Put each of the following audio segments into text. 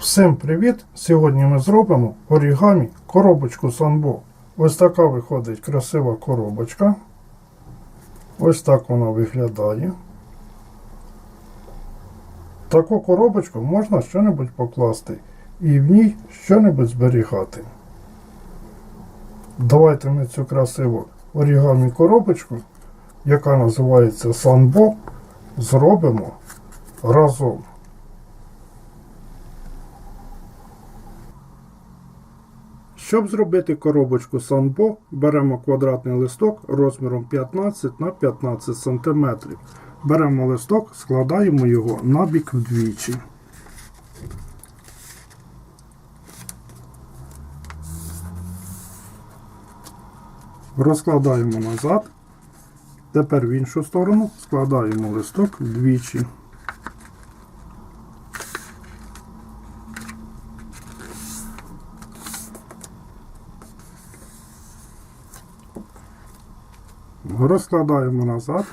Всім привіт! Сьогодні ми зробимо орігамі коробочку Санбо. Ось така виходить красива коробочка. Ось так вона виглядає. Таку коробочку можна щось покласти і в ній щось зберігати. Давайте ми цю красиву орігамі коробочку, яка називається Санбо, зробимо разом. Щоб зробити коробочку Санбо, беремо квадратний листок розміром 15 на 15 см. Беремо листок, складаємо його на бік вдвічі. Розкладаємо назад. Тепер в іншу сторону складаємо листок вдвічі. Розкладаємо назад,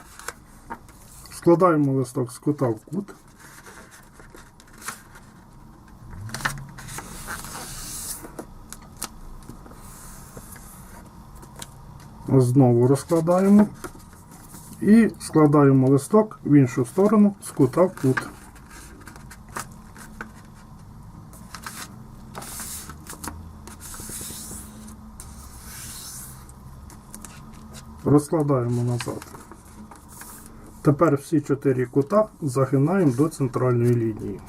складаємо листок з кута в кут. Знову розкладаємо і складаємо листок в іншу сторону з кута в кут. Розкладаємо назад. Тепер всі чотири кута загинаємо до центральної лінії.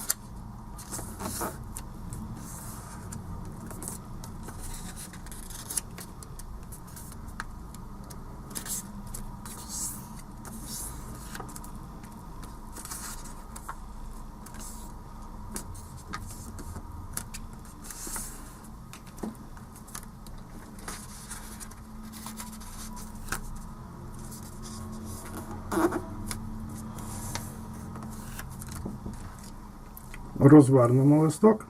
Розвернемо листок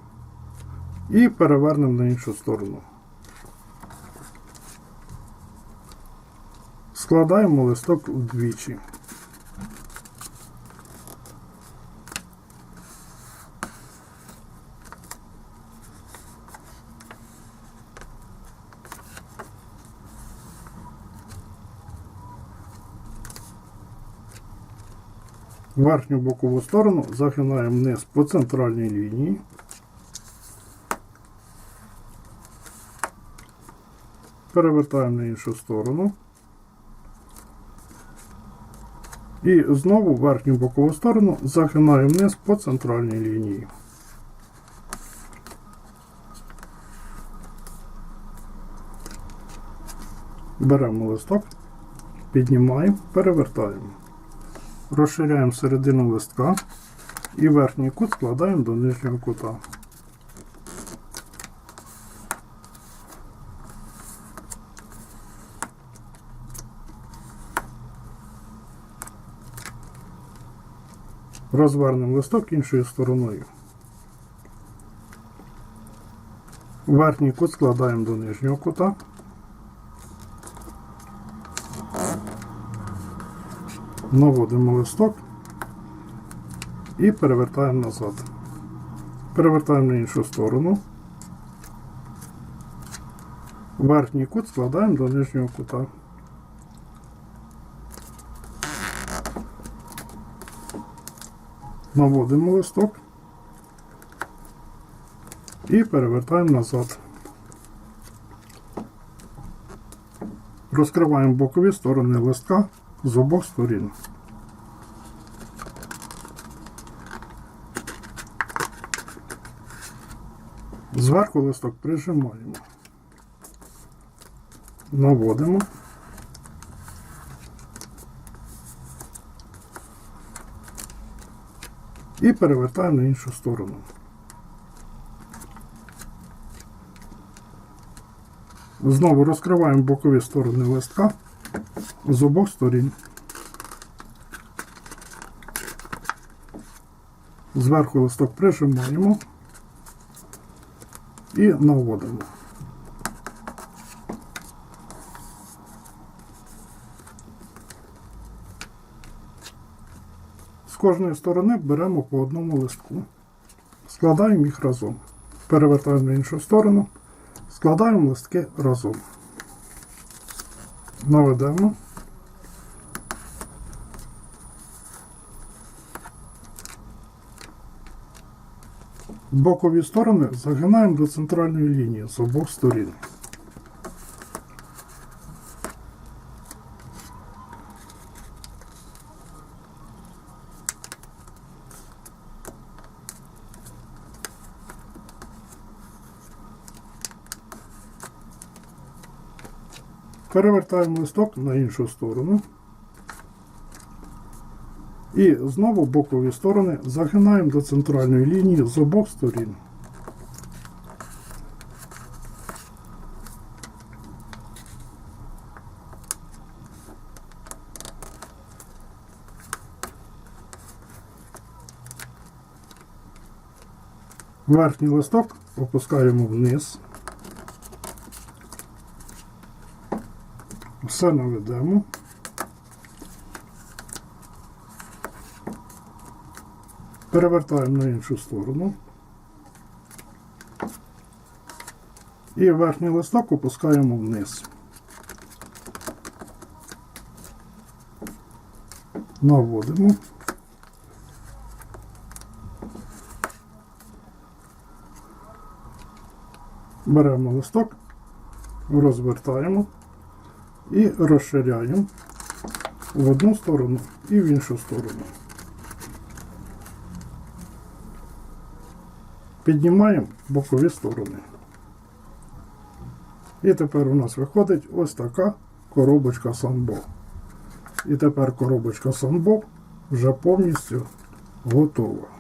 і перевернемо на іншу сторону. Складаємо листок вдвічі. Верхню бокову сторону загинаємо вниз по центральній лінії. Перевертаємо на іншу сторону. І знову верхню бокову сторону загинаємо вниз по центральній лінії. Беремо листок, піднімаємо, перевертаємо. Розширяємо середину листка і верхній кут складаємо до нижнього кута. Розвернемо листок іншою стороною. Верхній кут складаємо до нижнього кута. Наводимо листок і перевертаємо назад. Перевертаємо на іншу сторону. Верхній кут складаємо до нижнього кута. Наводимо листок і перевертаємо назад. Розкриваємо бокові сторони листка з обох сторін. Зверху листок прижимаємо, наводимо. І перевертаємо на іншу сторону. Знову розкриваємо бокові сторони листка з обох сторін. Зверху листок прижимаємо і наводимо. З кожної сторони беремо по одному листку. складаємо їх разом. Перевертаємо на іншу сторону, складаємо листки разом. Наведемо. Бокові сторони загинаємо до центральної лінії з обох сторін. Перевертаємо листок на іншу сторону. І знову бокові сторони загинаємо до центральної лінії з обох сторін. Верхній листок опускаємо вниз. Все наведемо. Перевертаємо на іншу сторону. І верхній листок опускаємо вниз. Наводимо. Беремо листок, розвертаємо і розширяємо в одну сторону і в іншу сторону. Піднімаємо бокові сторони. І тепер у нас виходить ось така коробочка Санбо. І тепер коробочка Санбо вже повністю готова.